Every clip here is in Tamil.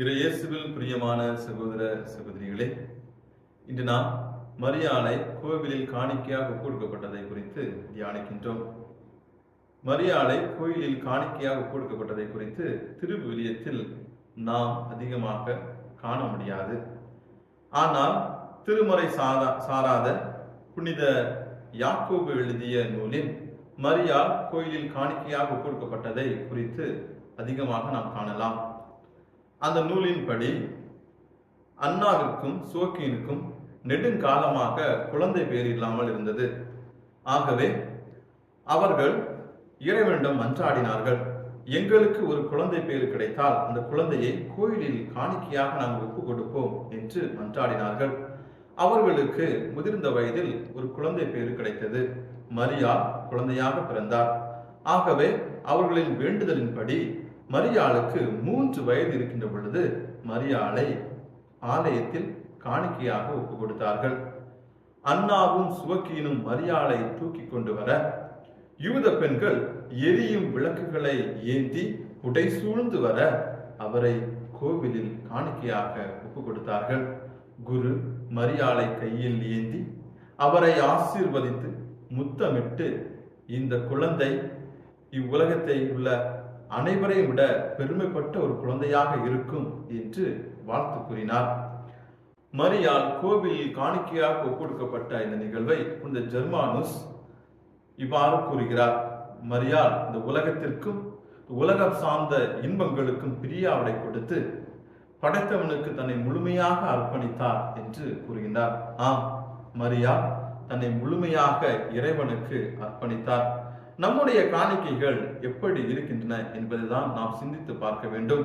இரயேசுவில் பிரியமான சகோதர சகோதரிகளே இன்று நாம் மரியாளை கோவிலில் காணிக்கையாக கொடுக்கப்பட்டதை குறித்து தியானிக்கின்றோம். மரியாளை கோயிலில் காணிக்கையாக கொடுக்கப்பட்டதை குறித்து திருவிலியத்தில் நாம் அதிகமாக காண முடியாது. ஆனால் திருமறை சாரா சாராத புனித யாக்கோபு எழுதிய நூலில் மரியா கோயிலில் காணிக்கையாக கொடுக்கப்பட்டதை குறித்து அதிகமாக நாம் காணலாம். அந்த நூலின்படி அன்னாவிற்கும் சோக்கியனுக்கும் நெடுங்காலமாக குழந்தை பேர் இல்லாமல் இருந்தது. ஆகவே அவர்கள் இறைவனிடம் மன்றாடினார்கள். எங்களுக்கு ஒரு குழந்தை பேர் கிடைத்தால் அந்த குழந்தையை கோயிலில் காணிக்கையாக நாங்கள் ஒப்பு கொடுப்போம் என்று மன்றாடினார்கள். அவர்களுக்கு முதிர்ந்த வயதில் ஒரு குழந்தை பேர் கிடைத்தது. மரியா குழந்தையாக பிறந்தார். ஆகவே அவர்களின் வேண்டுதலின்படி மரியாளுக்கு மூன்று வயது இருக்கின்ற பொழுது மரியாளை ஆலயத்தில் காணிக்கையாக ஒப்பு கொடுத்தார்கள். அன்னாவும் சுவக்கியனும் மரியாளை தூக்கி கொண்டு வர யூத பெண்கள் எரியும் விளக்குகளை ஏந்தி உடை சூழ்ந்து வர அவரை கோவிலில் காணிக்கையாக ஒப்பு கொடுத்தார்கள். குரு மரியாளை கையில் ஏந்தி அவரை ஆசீர்வதித்து முத்தமிட்டு இந்த குழந்தை இவ்வுலகத்தை உள்ள அனைவரையும் விட பெருமைப்பட்ட ஒரு குழந்தையாக இருக்கும் என்று வாழ்த்து கூறினார். மரியால் கோவிலில் காணிக்கையாக ஒப்புக்கொடுக்கப்பட்ட இந்த நிகழ்வை இந்த ஜெர்மானுஸ் இவ்வாறு கூறுகிறார். மரியால் இந்த உலகத்திற்கும் உலகம் சார்ந்த இன்பங்களுக்கும் பிரியாவிடை கொடுத்து படைத்தவனுக்கு தன்னை முழுமையாக அர்ப்பணித்தார் என்று கூறுகின்றார். ஆம் மரியா தன்னை முழுமையாக இறைவனுக்கு அர்ப்பணித்தார். நம்முடைய காணிக்கைகள் எப்படி இருக்கின்றன என்பதைதான் நாம் சிந்தித்து பார்க்க வேண்டும்.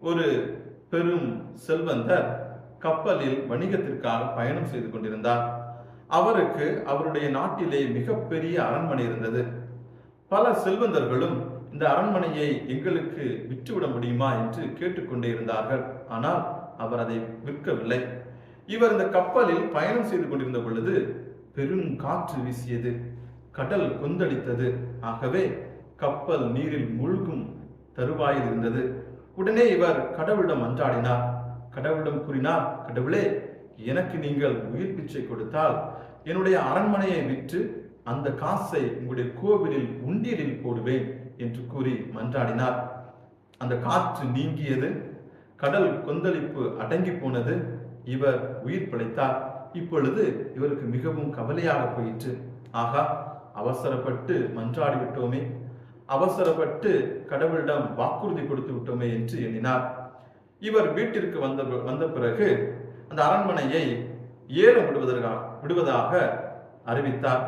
ஒரு பெரும் செல்வந்தர் கப்பலில் வணிகத்திற்காக பயணம் செய்து கொண்டிருந்தார். அவருக்கு அவருடைய நாட்டிலே மிகப்பெரிய அரண்மனை இருந்தது. பல செல்வந்தர்களும் இந்த அரண்மனையை எங்களுக்கு விற்றுவிட முடியுமா என்று கேட்டுக்கொண்டே இருந்தார்கள். ஆனால் அவர் அதை விற்கவில்லை. இவர் இந்த கப்பலில் பயணம் செய்து கொண்டிருந்த பொழுது பெரும் காற்று வீசியது. கடல் கொந்தளித்தது. ஆகவே கப்பல் நீரில் மூழ்கும் தருவாயில் இருந்தது. உடனே இவர் கடவுளிடம் அன்றாடினார் கடவுளிடம் கூறினார் கடவுளே எனக்கு நீங்கள் உயிர் பிச்சை கொடுத்தால் என்னுடைய அரண்மனையை விற்று அந்த காசை உங்களுடைய கோவிலில் உண்டியலில் போடுவேன் என்று கூறி மன்றாடினார். அந்த காற்று நீங்கியது கடல் கொந்தளிப்பு அடங்கி போனது. இவர் உயிர் பிழைத்தார். இப்பொழுது இவருக்கு மிகவும் கவலையாக போயிற்று. ஆகா அவசரப்பட்டு மன்றாடி விட்டோமே அவசரப்பட்டு கடவுளிடம் வாக்குறுதி கொடுத்து விட்டோமே என்று எண்ணினார். இவர் வீட்டிற்கு வந்த வந்த பிறகு அந்த அரண்மனையை ஏற விடுவதற்காக விடுவதாக அறிவித்தார்.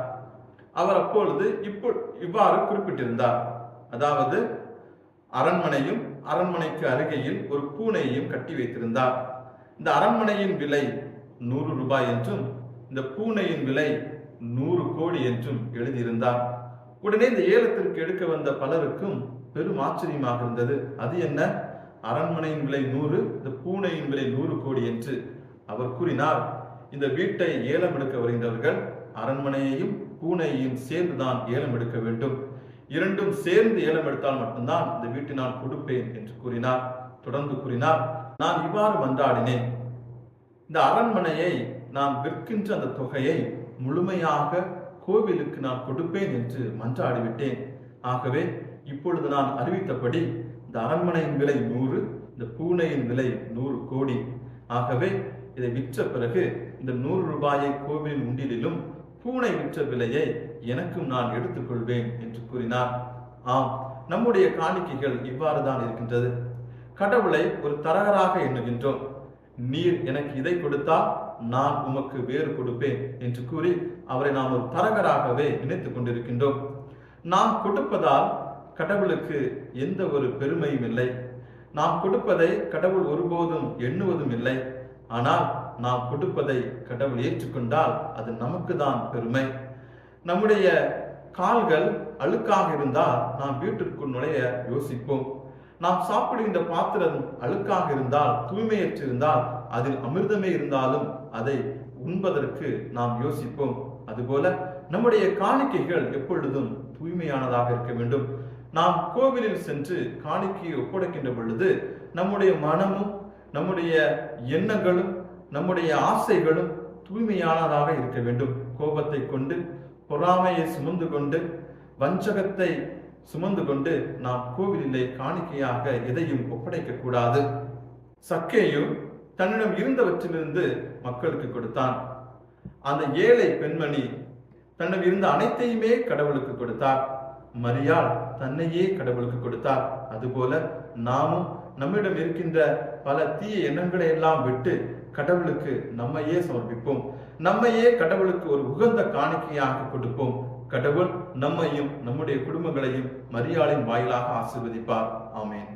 அவர் அப்பொழுது இப்போ இவ்வாறு குறிப்பிட்டிருந்தார். அதாவது அரண்மனையும் அரண்மனைக்கு அருகையில் ஒரு பூனையையும் கட்டி வைத்திருந்தார். இந்த அரண்மனையின் விலை நூறு ரூபாய் என்றும் இந்த பூனையின் விலை நூறு கோடி என்றும் எழுதியிருந்தார். உடனே இந்த ஏலத்திற்கு எடுக்க வந்த பலருக்கும் பெரும் ஆச்சரியமாக இருந்தது. அது என்ன? அரண்மனையின் விலை நூறு இந்த பூனையின் விலை நூறு கோடி என்று அவர் கூறினார். இந்த வீட்டை ஏலம் எடுக்க வருகின்றவர்கள் அரண்மனையையும் பூனையையும் சேர்ந்துதான் ஏலம் எடுக்க வேண்டும். இரண்டும் சேர்ந்து ஏலம் எடுத்தால் மட்டும்தான் இந்த வீட்டை நான் கொடுப்பேன் என்று கூறினார். தொடர்ந்து கூறினார் நான் இவ்வாறு மன்றாடினேன். இந்த அரண்மனையை நான் விற்கின்ற அந்த தொகையை முழுமையாக கோவிலுக்கு நான் கொடுப்பேன் என்று மன்றாடிவிட்டேன். ஆகவே இப்பொழுது நான் அறிவித்தபடி இந்த அரண்மனையின் விலை நூறு இந்த பூனையின் விலை நூறு கோடி. ஆகவே இதை விற்ற பிறகு இந்த நூறு ரூபாயை கோவிலின் உண்டியலிலும் பூனை விற்ற விலையை எனக்கும் நான் எடுத்துக்கொள்வேன் என்று கூறினார். ஆம் நம்முடைய காணிக்கைகள் இவ்வாறு தான் இருக்கின்றது. கடவுளை ஒரு தரகராக எண்ணுகின்றோம். நீர் எனக்கு இதை கொடுத்தால் நான் உமக்கு வேறு கொடுப்பேன் என்று கூறி அவரை நாம் ஒரு தரகராகவே நினைத்துக் கொண்டிருக்கின்றோம். நாம் கொடுப்பதால் கடவுளுக்கு எந்த ஒரு பெருமையும் இல்லை. நாம் கொடுப்பதை கடவுள் ஒருபோதும் எண்ணுவதும் இல்லை. ஆனால் நாம் கொடுப்பதை கடவுள் ஏற்றுக்கொண்டால் அது நமக்கு தான் பெருமை. நம்முடைய கால்கள் அழுக்காக இருந்தால் நாம் வீட்டிற்குள் நுழைய யோசிப்போம். நாம் சாப்பிடுகின்ற பாத்திரம் அழுக்காக இருந்தால் தூய்மையற்றிருந்தால் அதில் அமிர்தமே இருந்தாலும் அதை உண்பதற்கு நாம் யோசிப்போம். அதுபோல நம்முடைய காணிக்கைகள் எப்பொழுதும் தூய்மையானதாக இருக்க வேண்டும். நாம் கோவிலில் சென்று காணிக்கையை ஒப்படைக்கின்ற பொழுது நம்முடைய மனமும் நம்முடைய எண்ணங்களும் நம்முடைய ஆசைகளும் தூய்மையானதாக இருக்க வேண்டும். கோபத்தை கொண்டு பொறாமையை சுமந்து கொண்டு வஞ்சகத்தை சுமந்து கொண்டு நாம் கோவிலிலே காணிக்கையாக எதையும் ஒப்படைக்க கூடாது. சக்கேயு தன்னிடம் இருந்தவற்றிலிருந்து மக்களுக்கு கொடுத்தான். அந்த ஏழை பெண்மணி தன்னிடம் இருந்த அனைத்தையுமே கடவுளுக்கு கொடுத்தார். மரியாள் தன்னையே கடவுளுக்கு கொடுத்தார். அதுபோல நாமும் நம்மிடம் இருக்கின்ற பல தீய எண்ணங்களை எல்லாம் விட்டு கடவுளுக்கு நம்மையே சமர்ப்பிப்போம். நம்மையே கடவுளுக்கு ஒரு உகந்த காணிக்கையாக கொடுப்போம். கடவுள் நம்மையும் நம்முடைய குடும்பங்களையும் மரியாளின் வாயிலாக ஆசீர்வதிப்பார். ஆமேன்.